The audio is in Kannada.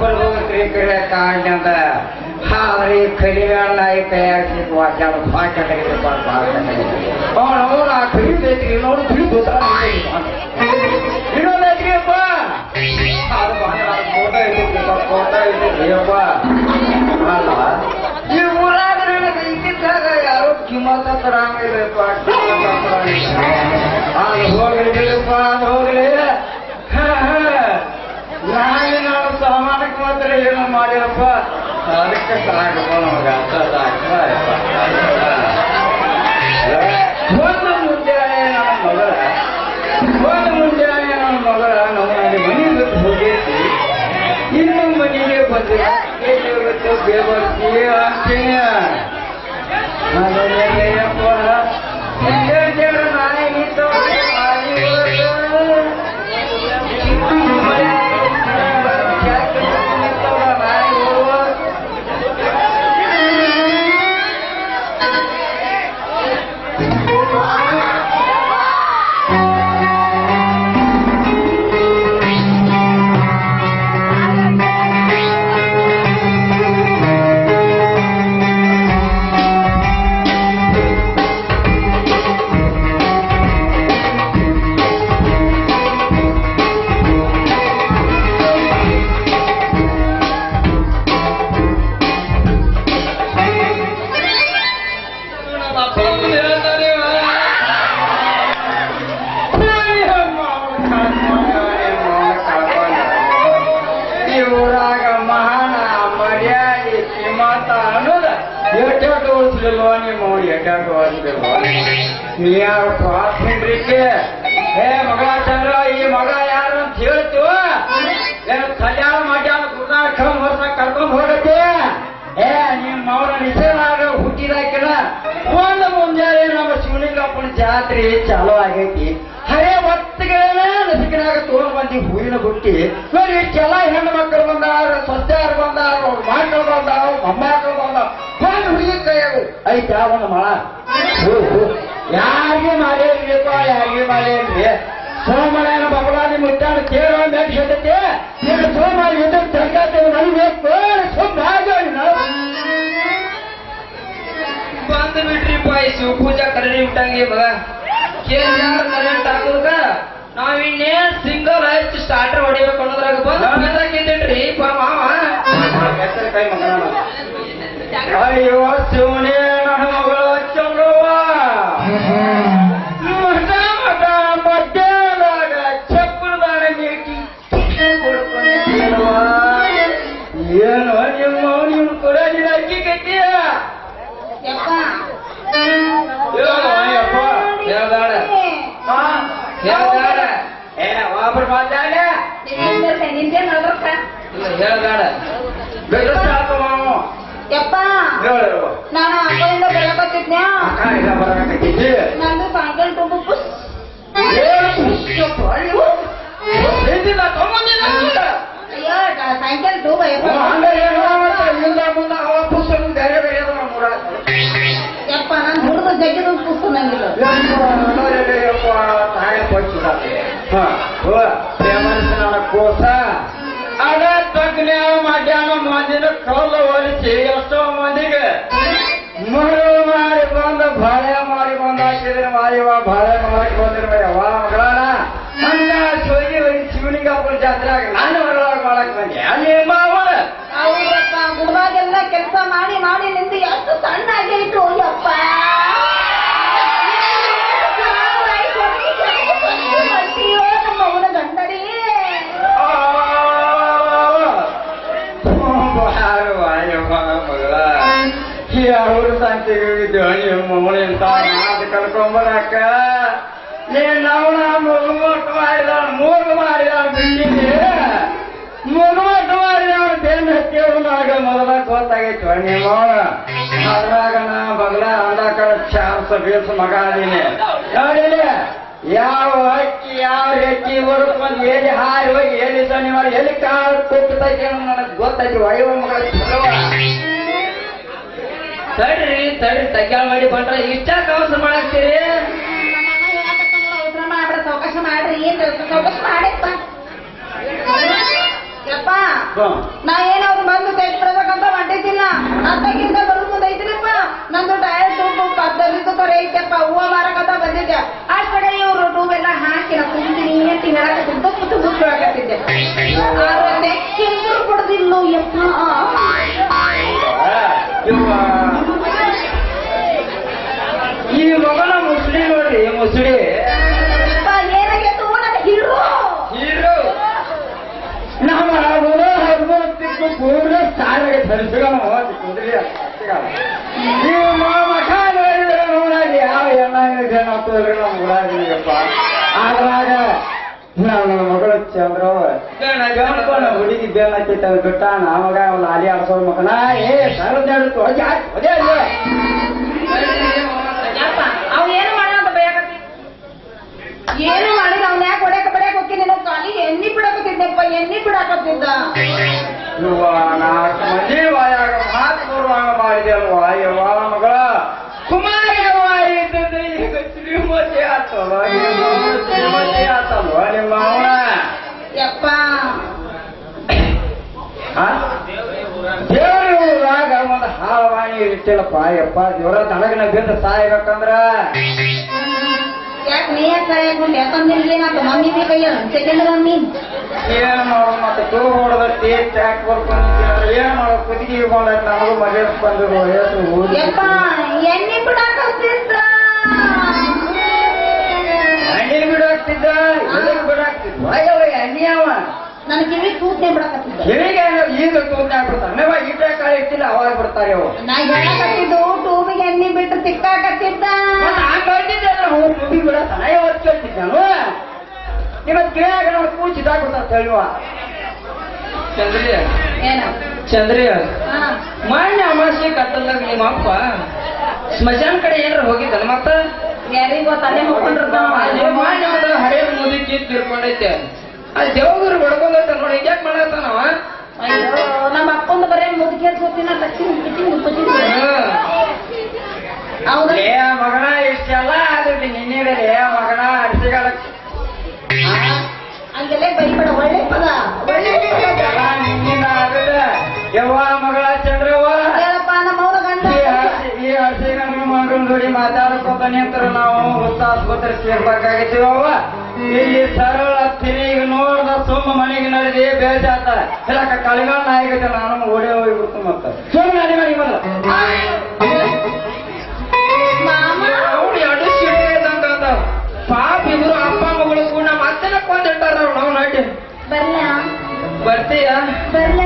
ಬರ್ಬೇಕ್ರಿ ಕರೆ ಕಾಣ್ಯಂದ ಹಾರಿ ಕರಿಗಾಳ ಕೈಯಾಗಿ ವಾಚಾಡ ಭಾಷ ತೆಗೆದುಪ್ಪ ಅವನು ಆ ಕರಿದೈತ್ರಿ ನೋಡಿ ತಿಳಿದು ಇನ್ನೊಂದೈತ್ರಿಯಪ್ಪ ಅದು ಬಹಳ ಫೋಟೋ ಇಟ್ಟಿದ್ರಿಪ್ಪ ಫೋಟೋ ಇಟ್ಟಿದ್ರಿಯಪ್ಪ ಅಲ್ಲ ಈ ಊರಾಗ ನನಗೆ ಇದ್ದಿದ್ದಾಗ ಯಾರೋ ಕಿಮ್ಮತ್ತ ತರಂಗಿಲ್ಲಪ್ಪ ಅದು ಹೋಗ್ಲಿಲ್ಲಪ್ಪ ಅದು ಸಾಮಾನಕ್ಕೆ ಏನೋ ಮಾಡಿರಪ್ಪ. ಅದಕ್ಕೆ ಸಾಕಪ್ಪ ನಮಗೆ ಅರ್ಥ ಒಂದು ಮುಂಜಾನೆ ನನ್ನ ಮಗಳ ಒಂದು ಮುಂಜಾನೆ ನನ್ನ ಮಗಳ ನಮ್ಮ ಮನೆ ಬಿಟ್ಟು ಹೋಗೈತಿ. ಬಂದಿಲ್ಲ. ಏ ಮಗ ಚಂದ್ರ, ಈ ಮಗ ಯಾರು ಅಂತ ಹೇಳ್ತು? ಏನು ಕಲ್ಯಾಣ ಮಾಡ್ಯಾನ ಗುರುನಾಥ ವರ್ಷ ಕರ್ಕೊಂಡ್ ಹೋಗತ್ತೆ. ಏ ನಿಮ್ಮ ಅವರ ನಿಷೇಧಾಗ ಹುಟ್ಟಿದಾಕಿನ. ಒಂದು ನಮ್ಮ ಶಿವಲಿಂಗಪ್ಪನ ಜಾತ್ರೆ ಚಾಲು ಆಗೈತಿ. ಹರೇ ಒತ್ತಿಗೆನ ನಸಿಕಿನಾಗ ತೋರ್ ಬಂದಿ ಹೂವಿನ ಬುಟ್ಟಿ. ಯಾರಿಗೆ ಮಾಡೇನ್ರಿಪ್ಪ ಆಗಿ ಮಾಡೇನ್ರಿ ಸೋಮವಾರ ಬಬಲಾನಿ ಮುಟ್ಟಾಡ ಕೇಳೋ ಮೆಟ್ಟಿ ನೀನು ಸೋಮವಾರ ಎದ್ದು ತರಕಾರಿ ನಲ್ಬೇಕು ಸುಮ್ಮನೆ ಬಂದು ಬಿಟ್ರಿಪ್ಪ ಈ ಶಿವಪೂಜಾ ಕರಡಿ ಬಿಟ್ಟಂಗೆ ಮಗ ಕೇಳಿದ ಕರೆಂಟ್ ಹಾಕೋದಕ್ಕ? ನಾವ್ ಇನ್ನೇನ್ ಸಿಂಗಲ್ ಹಚ್ಚಿ ಸ್ಟಾರ್ಟರ್ ಹೊಡಿಬೇಕು ಅನ್ನೋದ್ರಾಗ ಬಂದು ಮಾವ. ಅಯ್ಯೋ ಶಿವನೇ. ಏ ಒಬ್ಬರು ಮಾತಾಡ ನಿಂದೇನ್ ಅದ್ರಕ್ಕ ಇಲ್ಲ ಹೇಳ್ದಾಡ ಬೆಳೆಸಾತು ಮಾವು ಯಪ್ಪ ಹೇಳು ನಾನು ಅಕ್ಕಯಿಂದ ಬೆಳಕತ್ತಿದ್ನ್ಯಾ ಅಕ್ಕ ಇಲ್ಲ ಬರಕತ್ತಿದ್ದಿ ನಂದು ಸಾಯಂಕಾಲ ತುಂಬ ಪ್ರೇಮನಿಸಿನ ಕೋಸ ಅದ ತಗ್ನ ಮಧ್ಯಾಹ್ನ ಮಂದಿನ ಕಲ್ಲು ಒಲಿಸಿ ಎಷ್ಟೋ ಮಂದಿಗೆ ಮಗಳು ಮಾಡಿ ಬಂದ ಬಾಳೆ ಮಾಡಿ ಬಂದ ಹಾಕಿದ್ರೆ ಮಾರಿವ ಬಾಳೆ ಮಾಡಿ ಬಂದಿರುವ ಯಾವ ಮಗಳನ ಹಂಗ ಸೋಗಿ ಹೋಗಿ ಶಿವಲಿಂಗಪ್ಪನ ಜಾತ್ರೆಯಾಗ ನಾನು ಮಗಳಾಗ ಮಾಡಕ್ ಬಂದೆ ಅಲ್ಲಿ ಮಾವನ ಹೌದಪ್ಪ ಗುಡ್ವಾಗೆಲ್ಲ ಕೆಲಸ ಮಾಡಿ ಮಾಡಿ ನಿಂದು ಎಷ್ಟು ಸಣ್ಣ ಆಗೈತು ಯಪ್ಪ ಅಯ್ಯೋ, ನಮ್ಮ ಅವನ ಗಂಡಡಿ ಅವರು ಸಂತೆಗೆ ಹೋಗಿದ್ದು ನಿಮ್ಮ ಮಗಳಿಂತ ಅದು ಕರ್ಕೊಂಬರಕ್ಕ? ನೀನ್ ಅವನ ಮುಗುಮಟ್ಟು ಮಾಡಿದ ಮೂಗು ಮಾಡಿದ ಬಿಟ್ಟಿದ್ದೆ ಮುಗುಮಟ್ಟು ಮಾಡಿದ ಬೆನ್ನು ಹತ್ತಿವನಾಗ ಮೊದಲ ಗೊತ್ತಾಗೈತು ನಿಮ್ಮ ಅದ್ರಾಗ ನಾ ಬಗಲ ಅಂಡಕ ಚಾನ್ಸ್ ಬೇಸ್ ಮಗ ಅದೀನಿ ನೋಡಿಲಿ? ಯಾವ ಅಕ್ಕಿ ಯಾವ ಹೆಕ್ಕಿ ಬರುತ್ತೆ ಮತ್ತೆ ಎಲ್ಲಿ ಹಾರಿ ಹೋಗಿ ಎಲ್ಲಿ ಸನಿ ಮಾಡಿ ಎಲ್ಲಿ ಕಾಳು ಕೊಟ್ಟೈತೆ ನನಗೆ ಗೊತ್ತೈತಿ ಒಯ್ಯುವ ತಡ್ರಿ ತಡ್ರಿ ತಗ್ಯಾಳ ಮಾಡಿ ಬಂದ್ರ ಇಷ್ಟ ಕವಸ ಮಾಡಾಕ್ತೀರಿ? ಸಾವಕಾಶ ಮಾಡ್ರಿ ಏನ್ ಚೌಕಾಶ ಮಾಡಪ್ಪ ಯಪ್ಪ. ನಾ ಏನಾದ್ರು ಬಂದು ತೆಗೆದು ಬರ್ಬೇಕಂತ ಹೊಂಟಿದ್ದಿಲ್ಲ ಅತ್ತಗಿಂತ ಬರುದು ಐತ್ರಿಪ್ಪ ನಂದು ಸಾರಿಗೆ ಧರಿಸಿಗಳು ಹೋಗಿ ಕುಂದ್ರಿ ನೀವು ಮಖ ನೋಡಿದ್ರೆ ನೋಡಾಗಿ ಯಾವ ಎಲ್ಲ ಜನ ತೋದ್ರಿ ನಮ್ಮ ಹುಡುಗಪ್ಪ ಅದ್ರಾಗ ನನ್ನ ಮಗಳು ಚಂದ್ರವ ಗಣಪನ ಹುಡುಗಿ ಬೇಲ್ ಹಾಕೈತೆ ಅದು ಬಿಟ್ಟ ನಮಗ ಒಂದು ಅಲಿ ಆಡ್ಸೋ ಮಗನ ಏ ಸರದಾಡ್ತು ಹೋಗಿ ಅದೇ ಅಲ್ಲೇ ಏನು ಮಾಡ ಅಂತ ಬಯಕತ್ತಿ? ಏನು ಮಾಡಿದ ಅವ್ನ ಯಾಕೆ ಹೊಡ್ಯಾಕ ಬಡ್ಯಾಕ ಹೋಗಿ ನೀನು ಕಾಲಿಗೆ ಎಣ್ಣಿ ಬಿಡಕತ್ತಿದ್ದೆಪ್ಪ ಎಣ್ಣಿ ಬಿಡಾಕತ್ತಿದ್ದ. ಇವ್ವ ನಾಲ್ಕು ಮಂದಿ ವಾಯಾಗ ಮಾತು ಬರುವಾಗ ಮಾಡಿದೆ ಅಲ್ವಾ ಯವ್ವ ಮಗಳ ಕುಮಾರ ಯವ್ವ ಇದ್ದದ್ದು ಈಗ ಶ್ರೀಮತಿ ಆತಲ್ವ ಶ್ರೀಮತಿ ಆತಲ್ವ ನಿಮ್ಮ ಅವನ ಯಪ್ಪ ದೇವ್ರ ಊರಾಗ ಒಂದು ಹಾಳವಾಣಿ ಇಟ್ಟಿಲ್ಲಪ್ಪ ಯಪ್ಪ ದೇವ್ರ ತನಗನ ಬಿದ್ದು ಸಾಯ್ಬೇಕಂದ್ರ ಯಾಕೆ ನೀ ಯಾಕೆ ಸಾಯಕ್ಕೆ ಯಾಕಂದ್ರೆ ಏನಾಯ್ತು ಮಮ್ಮಿ ಬಿ ಕೈಯ ಸೆಕೆಂಡ್ ಮಮ್ಮಿ ಏನ್ ಮಾಡೋದು ಮತ್ತೆ ತೂ ಹೊಡೆದತ್ತಿ ಟ್ಯಾಕ್ ಬರ್ಕೊಂಡು ಏನು ಮಾಡೋದು? ಕುದಿಗೆ ಮಾಡಕ್ ನಮಗೂ ಮದುವೆ ಬಂದಿರೋ ವಯಸ್ಸು ಊರಿಗೆ ಯಪ್ಪ ಎಣ್ಣೆ ಎಣ್ಣೆ ಬಿಡಾಕ್ತಿದ್ದ ಎದಕ್ ಬಿಡಾಕ್ತಿದ್ದ ಅಯ್ಯವ ಎಣ್ಣೆ ಅವ. ನನ್ನ ಕಿವಿ ತೂತ್ನೆ ಬಿಡಾಕತ್ತಿದ್ದ. ಕಿವಿಗೆ ಈಗ ತೂತ ಆಗ್ಬಿಡ್ತಾರೆ ನವ ಇಟ್ಟ ಕಾಲ ಇಟ್ಟಿಲ್ಲ ಅವಾಗ ಬಿಡ್ತಾರೆ ಅವು ನಾ ಹೇಳಕತ್ತಿದ್ದು ಟೂಬಿಗೆ ಎಣ್ಣೆ ಬಿಟ್ಟು ತಿಕ್ಕಾಕತ್ತಿದ್ದ. ಮತ್ತೆ ಆ ಯಾವತ್ತು ಕೇಳ್ತಿದ್ದಾನು ಇವತ್ತು ಕಿವಿಯಾಗ ನೋಡಿ ಅಂತ ಹೇಳುವ. ಚಂದ್ರಿಯ. ಏನ? ಚಂದ್ರಿಯ. ಮಾನ್ಯ ಅಮಾಸೆ ಕತ್ತಲ್ದಾಗ ನಿಮ್ಮ ಅಪ್ಪ ಸ್ಮಶಾನ ಕಡೆ ಏನಾರ ಹೋಗಿದ್ದಲ್ಲ ಮತ್ತ? ಯಾರಿಗೋ ತಲೆ ಮುಕ್ಕೊಂಡಿರ್ತಾವ ಅದೇ ಮಾನ್ಯ ಒಂದು ಹಳೆ ಮುದುಕಿ ತಿರ್ಕೊಂಡೈತೆ ಅಲ್ಲಿ ದೇವಗುರು ಬಡ್ಕೊಂಡೈತೆ ನೋಡಿ ಯಾಕೆ ಮಾಡತ್ತಾನವ ನಮ್ಮ ಅಪ್ಪಂದ ಬರೇ ಮುದುಕಿ ಸೋತಿನ ತಕ್ಷಣ ಮಗನ ಇಷ್ಟೆಲ್ಲ ಯವ್ವ ಮಗಳ ಚಂದ್ರವ್ವ. ಹೇಳಪ್ಪ ನಮ್ಮ ಅವ್ರ ಗಂಡ. ಈ ನೋಡಿ ಮಾತಾಡ್ಕೊತ ನಿಂತರ ನಾವು ಹೊಸ ಆಸ್ಪತ್ರೆ ಸೇರ್ಬೇಕಾಗಿದ್ದೀವವ್ವ ಇಲ್ಲಿ ಸರಳ ತಿರುಗಿ ನೋಡ್ದ ಸುಮ್ಮ ಮನೆಗೆ ನಡೆದಿ ಬೇಜಾತಾರ ಇಲ್ಲಕ ಕಳಿಗಾಲ ನಾಯಿಗತ್ತೆ ನಾನು ಓಡಿ ಹೋಗಿ ಮತ್ತ ಸುಮ್ಮನೆ ನಡಿ ಮನೆ ಬಂದ ಮಾಮ? ಅವ್ರು ಎರಡು ಸಿಡಿದಂತ ಪಾಪ ಇಬ್ರು ಅಪ್ಪ ಮಗಳು ಕೂಡ ಮತ್ತೆ ಕೊಂದಿಟ್ಟಾರ ನಾವು ನಾಟಿ ಬರ್ತೀಯ? ಬರ್ಲ?